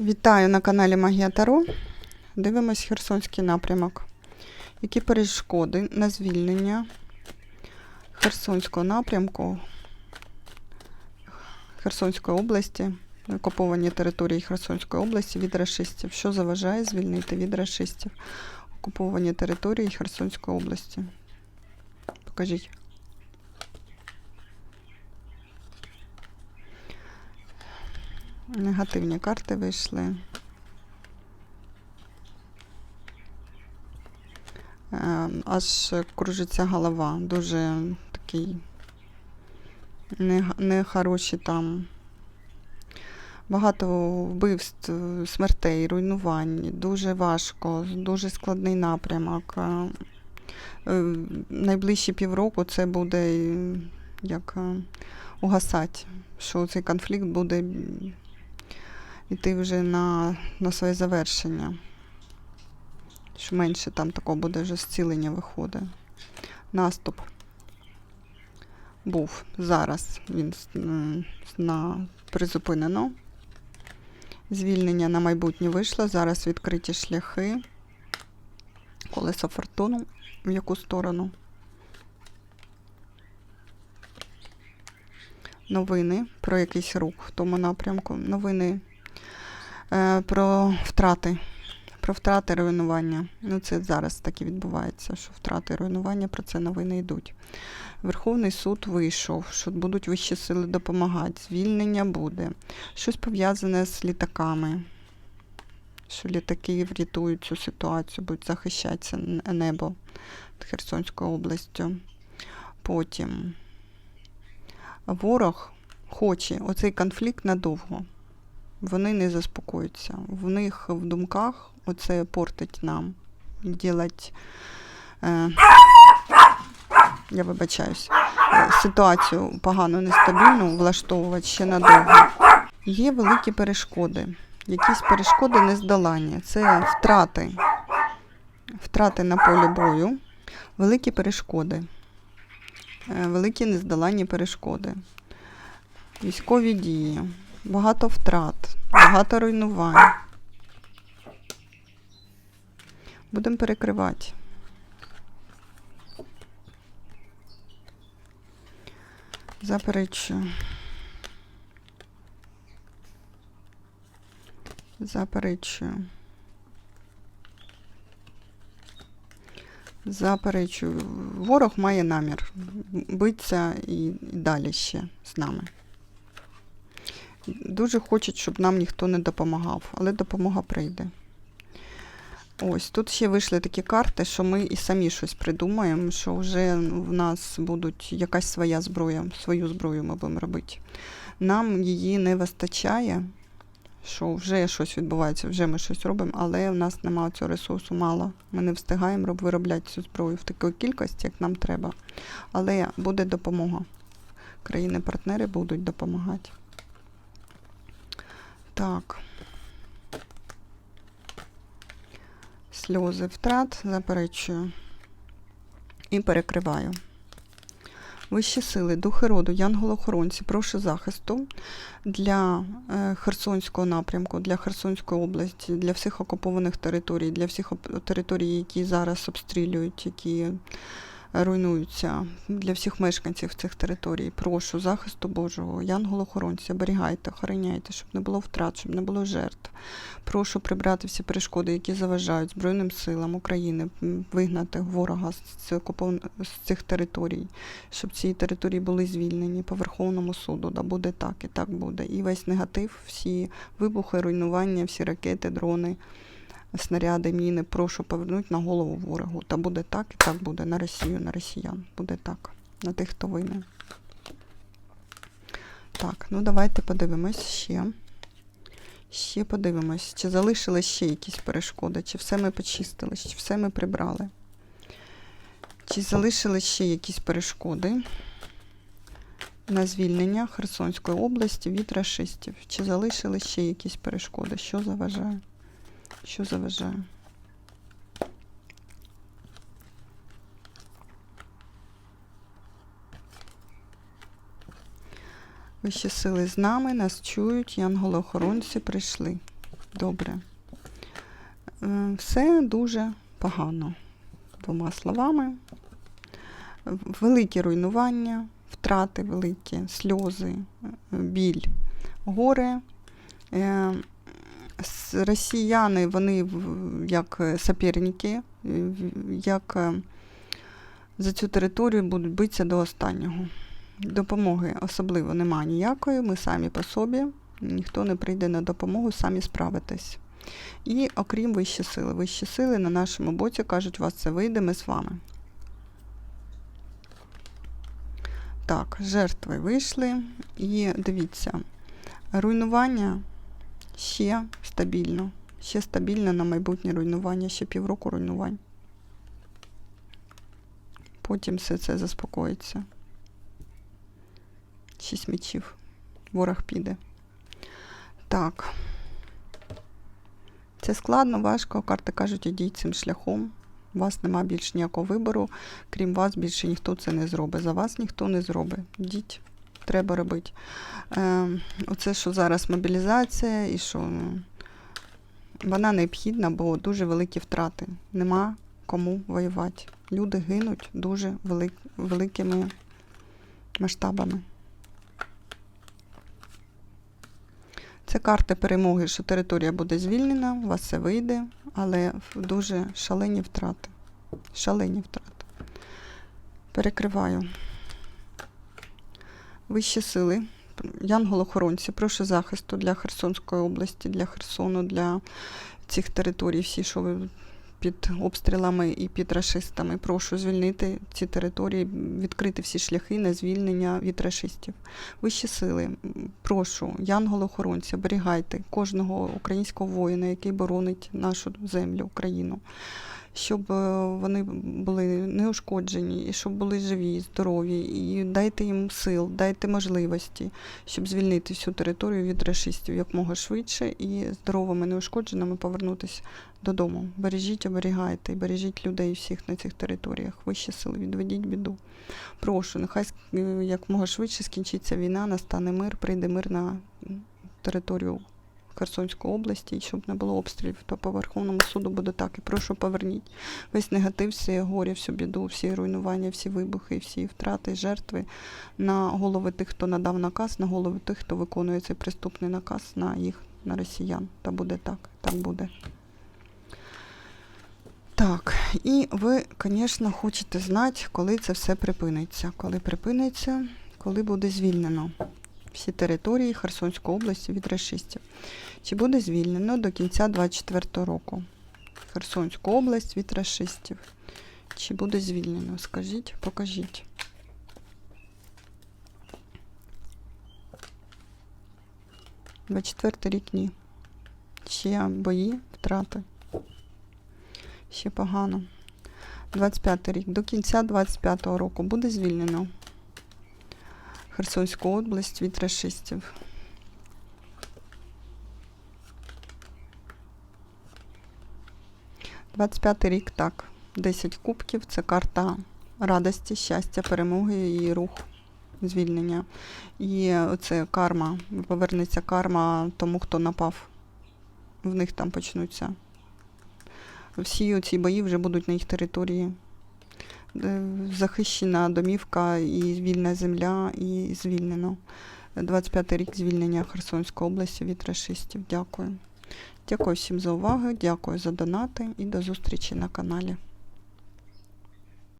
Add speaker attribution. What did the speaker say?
Speaker 1: Вітаю на каналі Магія Таро. Дивимось Херсонський напрямок. Які перешкоди на звільнення Херсонського напрямку Херсонської області, окуповані території Херсонської області від рашистів. Що заважає звільнити від рашистів окуповані території Херсонської області? Покажіть. Негативні карти вийшли. Е, Аж кружиться голова. Дуже такий нехороші там. Багато вбивств, смертей, руйнувань. Дуже важко, дуже складний напрямок. Е, е, Найближчі півроку це буде як угасати, що цей конфлікт буде йти вже на, на своє завершення. Що менше там такого буде вже зцілення виходить. Наступ був зараз. Він на призупинено. Звільнення на майбутнє вийшло. Зараз відкриті шляхи. Колесо фортуну. В яку сторону? Новини про якийсь рух в тому напрямку. Новини про втрати. Про втрати руйнування. Ну, це зараз таке відбувається, що втрати руйнування, про це новини йдуть. Верховний суд вийшов, що будуть вищі сили допомагати. Звільнення буде. Щось пов'язане з літаками. Що літаки врятують цю ситуацію, будуть захищатися небо Херсонською областю. Потім ворог хоче оцей конфлікт надовго вони не заспокоюються. В них в думках оце портить нам. Ділать, е, я вибачаюсь, е, ситуацію погану, нестабільну влаштовувати ще надовго. Є великі перешкоди. Якісь перешкоди нездолання. Це втрати. Втрати на полі бою, великі перешкоди. Е, Великі нездоланні перешкоди. Військові дії багато втрат, багато руйнувань. Будемо перекривати. Заперечую. Заперечую. Заперечую. Ворог має намір битися і, далі ще з нами. Дуже хочуть, щоб нам ніхто не допомагав, але допомога прийде. Ось тут ще вийшли такі карти, що ми і самі щось придумаємо, що вже в нас будуть якась своя зброя, свою зброю ми будемо робити. Нам її не вистачає, що вже щось відбувається, вже ми щось робимо, але в нас немає цього ресурсу мало. Ми не встигаємо виробляти цю зброю в такій кількості, як нам треба. Але буде допомога. Країни-партнери будуть допомагати. Так. Сльози втрат заперечую і перекриваю. Вищі сили, духи роду, янголохоронці, прошу захисту для е, Херсонського напрямку, для Херсонської області, для всіх окупованих територій, для всіх територій, які зараз обстрілюють, які руйнуються, для всіх мешканців цих територій. Прошу захисту Божого, янголохоронці, оберігайте, охороняйте, щоб не було втрат, щоб не було жертв. Прошу прибрати всі перешкоди, які заважають Збройним силам України, вигнати ворога з цих територій, щоб ці території були звільнені по Верховному суду. Да буде так, і так буде. І весь негатив, всі вибухи, руйнування, всі ракети, дрони, снаряди, міни, прошу повернути на голову ворогу. Та буде так, і так буде на Росію, на росіян. Буде так, на тих, хто винен. Так, ну давайте подивимось ще. Ще подивимось, чи залишились ще якісь перешкоди, чи все ми почистили, чи все ми прибрали. Чи залишились ще якісь перешкоди на звільнення Херсонської області від рашистів? Чи залишились ще якісь перешкоди? Що заважає? Що заважає? Вищі сили з нами, нас чують, янголи-охоронці прийшли. Добре. Е, Все дуже погано. Двома словами. Великі руйнування, втрати великі, сльози, е, біль, горе. Росіяни, вони як е, соперники, е, як е, за цю територію будуть битися до останнього. Допомоги особливо немає ніякої, ми самі по собі, ніхто не прийде на допомогу, самі справитесь. І окрім вищі сили. Вищі сили на нашому боці кажуть, у вас це вийде, ми з вами. Так, жертви вийшли. І дивіться, руйнування ще стабільно. Ще стабільно на майбутнє руйнування, ще півроку руйнувань. Потім все це заспокоїться. Шість мечів. Ворог піде. Так. Це складно, важко. Карти кажуть, ідіть цим шляхом. У вас нема більш ніякого вибору. Крім вас, більше ніхто це не зробить. За вас ніхто не зробить. Йдіть, треба робити. Е, оце, що зараз мобілізація, і що ну, вона необхідна, бо дуже великі втрати. Нема кому воювати. Люди гинуть дуже велик, великими масштабами. Це карти перемоги, що територія буде звільнена, у вас все вийде, але дуже шалені втрати. Шалені втрати. Перекриваю. Вищі сили. Янгол-охоронці, прошу захисту для Херсонської області, для Херсону, для цих територій, всі, що під обстрілами і під рашистами. Прошу звільнити ці території, відкрити всі шляхи на звільнення від рашистів. Вищі сили, прошу, янголи-охоронці, оберігайте кожного українського воїна, який боронить нашу землю, Україну, щоб е, вони були неушкоджені, і щоб були живі, здорові, і дайте їм сил, дайте можливості, щоб звільнити всю територію від рашистів якмога швидше і здоровими, неушкодженими повернутися додому. Бережіть, оберігайте бережіть людей всіх на цих територіях. Вищі сили, відведіть біду. Прошу, нехай ск- якмога швидше скінчиться війна, настане мир, прийде мир на територію Херсонської області, і щоб не було обстрілів, то по Верховному суду буде так. І прошу поверніть весь негатив, всі горі, всю біду, всі руйнування, всі вибухи, всі втрати, жертви на голови тих, хто надав наказ, на голови тих, хто виконує цей преступний наказ, на їх, на росіян. Та буде так, так буде. Так, і ви, звісно, хочете знати, коли це все припиниться. Коли припиниться, коли буде звільнено всі території Херсонської області від расистів. Чи буде звільнено до кінця 24 року Херсонську область від расистів? Чи буде звільнено? Скажіть, покажіть. Двадцять четвертий рік ні. Ще бої, втрати. Ще погано. 25 рік. До кінця 25-го року буде звільнено Херсонську область від расистів. Двадцять п'ятий рік так. 10 кубків це карта радості, щастя, перемоги і рух, звільнення. І оце карма. Повернеться карма тому, хто напав. В них там почнуться всі ці бої вже будуть на їх території. Е, Захищена домівка і вільна земля, і звільнено. 25 рік звільнення Херсонської області від расистів. Дякую. Дякую всім за увагу, дякую за донати і до зустрічі на каналі.